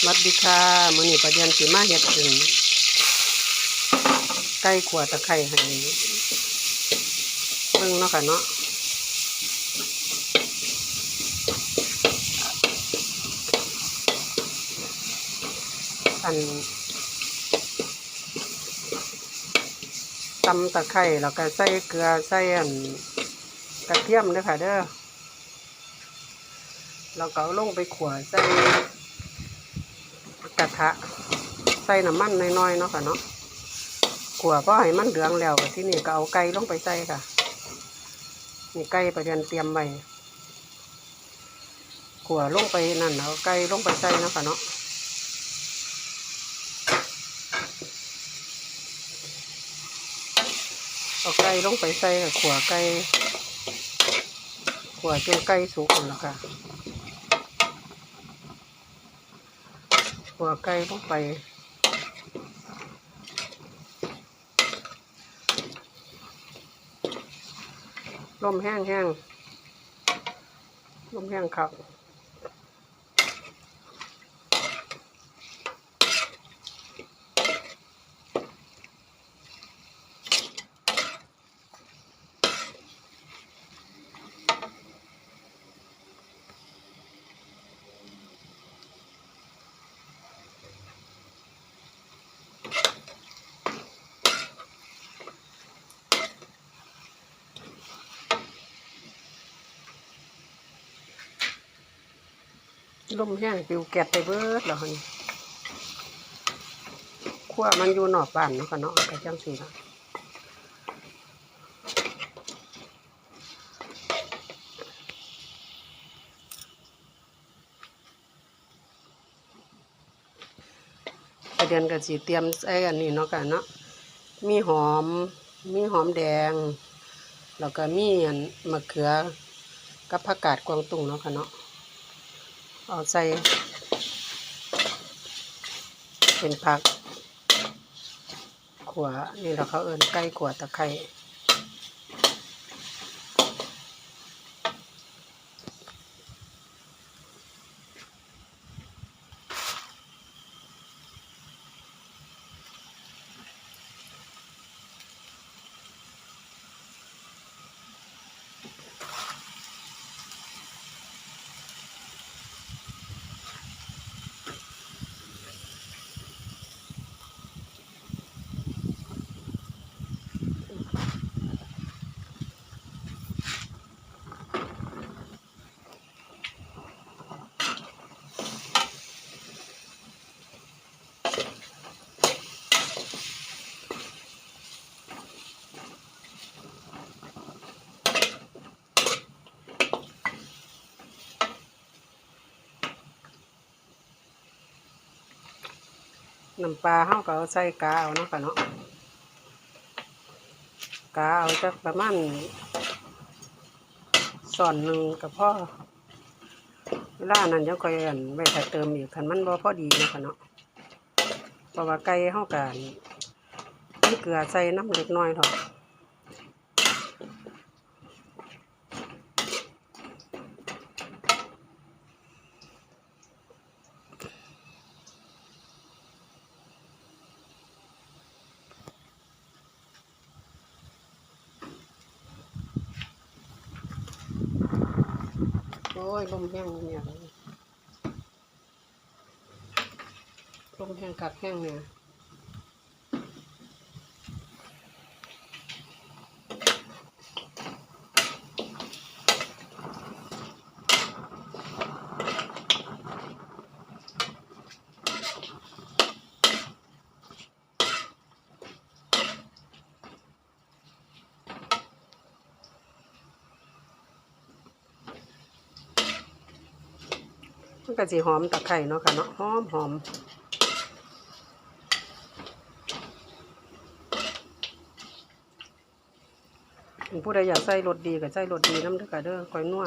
สวัสดีค่ะมือนี้ประเดียวสิมาเฮ็ดเป็นไก่ขัวตะไคร้ให้เบิ่งเนาะค่ะเนาะอันตำตะไคร้แล้วก็ใส่เกลือใส่อันกระเทียมเด้อค่ะเด้อแล้วก็ลงไปขัวใส่ กระทะ ใส่น้ำมันน้อยๆเนาะค่ะเนาะขัวพอให้มันเหลืองแล้วก็ที่นี่ก็เอาไก่ลงไปใส่ค่ะ นี่ไก่ประเด็นเตรียมไว้ขัวลงไปนั่นเอาไก่ลงไปใส่เนาะค่ะเนาะเอาไก่ลงไปใส่กับขัวไก่ขัวจนไก่สุกแล้วค่ะ หัวไก่ลงไปลมแห้งแห้งลมแห้งครับ ลมแห้งปิวแกดไปเบิดแล้วนี่ขั้วมันอยู่นอกบ้านเนาะค่ะเนาะกระจังสีละประเด็นกับสีเตรียมใส่อันนี้เนาะค่ะเนาะ มีหอม มีหอมแดง แล้วก็มีอันมะเขือกับผักกาดกวางตุ้งเนาะค่ะเนาะ เอาใส่ เป็นผัก ขัวนี่เราเขาเอินใกล้ขัวตะไคร้ น้ำปลาเขาก็ใส่กาเอาเนาะค่ะเนาะกาเอาจากประมาณส่อนหนึ่งกับพ่อเวลานั้นยังคอยอันไว้ถ้าเติมอีกคันมันบ่พอดีนะคะเนาะเพราะว่าไก่เฮากันมีเกลือใส่น้ำเล็กน้อยเถอะ โอ้ยลมแห้งเนี่ยลมแห้งกัดแห้งเนี่ย มันก็สิหอมตะไคร่เนาะค่ะเนาะหอมหอมผู้ใดอยากใส่รสดีก็ใส่รสดีน้ำเด้อค่ะเด้อคอยนัว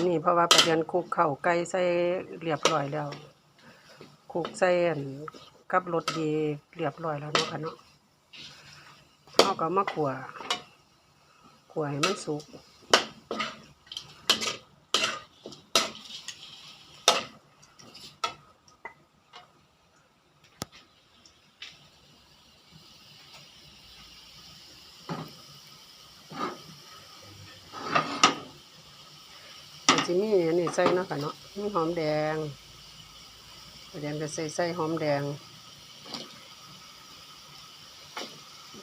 นนี้เพราะว่าประเด็นคุกเข่าไก่ใส่เรียบร้อยแล้วคุกใส่อันกับรสดีเรียบร้อยแล้วเนาะค่ะเนาะเอาก็มาขัว ขัวให้มันสุกมันจะมีอันนี้ใส่เนาะค่ะเนาะมีหอมแดงประเดี๋ยวก็ใส่ใส่หอมแดง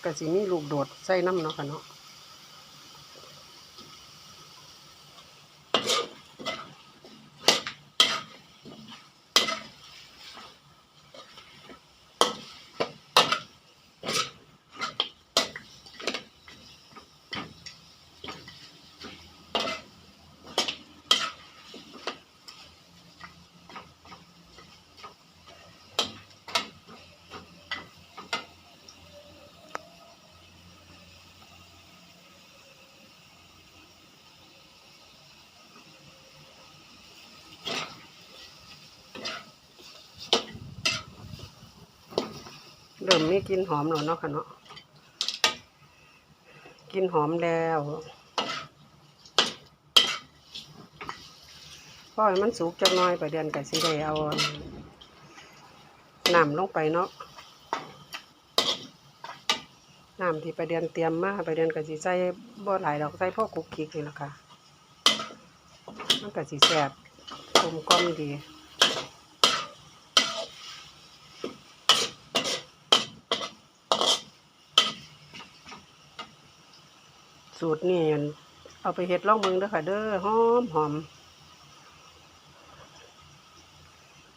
ก็สิมีลูกโดดใส่น้ำเนาะค่ะเนาะ ริ่มมีกลินหอมแล้วเนาะค่ะเนาะกลินหอมแล้วพอให้มันสุกจักหน่อยไปเดี๋ยวก็สิได้เอาน้ำลงไปเนาะน้ำที่ไปเดี๋ยวเตรียมมาไปเดี๋ยวก็สิใส่บ่หลายดอกใส่พวกคุกคิกนี่แหละค่ะมันก็สิแซ่บกลมกล่อมดี สูตรนี่เอาไปเฮ็ดล่องเมืองเด้อค่ะ เด้อหอมหอม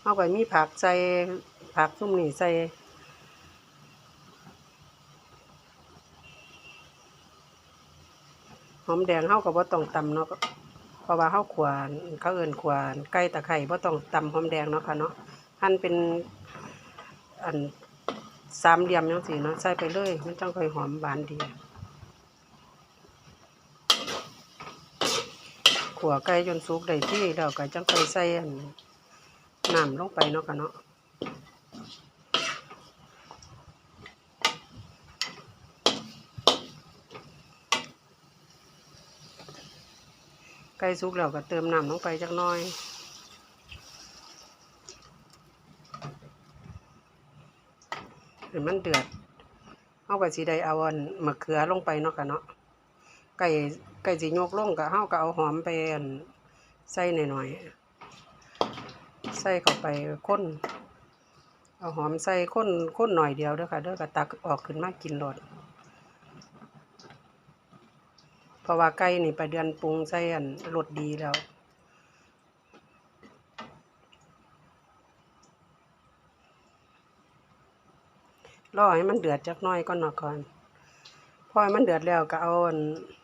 เอาไปมีผักใส่ผักซุ่มนี่ใส่หอมแดงเฮาก็บ่ต้องตำเนาะเพราะว่าเฮาขวานเขาเอินขวานไก่ตะไคร้บ่ต้องตำหอมแดงเนาะค่ะเนาะหั่นเป็นอันสามเหลี่ยมจังซี่เนาะใส่ไปเลยมันจังค่อยหอมหวานดี ขัวไก่จนสุกได้ที่แล้วก็จังค่ใส่น้ำลงไปเนาะค่ะเนาะไก่สุกแล้วก็เติมน้ำลงไปจักน่อยให้มันเดือดเอาก็สิไดเอาอันมะเขือลงไปเนาะค่ะเนาะ ไก่ไก่สิโยกลงก็เฮาก็เอาหอมไปอั่นใส่หน่อยๆใส่เข้าไปข้นเอาหอมใส่ข้นข้นหน่อยเดียวเด้อค่ะเด้อก็ตักออกขึ้นมากินโลดเพราะว่าไก่นี่ไปเดือนปรุงใส่อันรสดีแล้วรอให้มันเดือดจักน่อยก่อนเนาะก่อนพอให้มันเดือดแล้วก็เอาอัน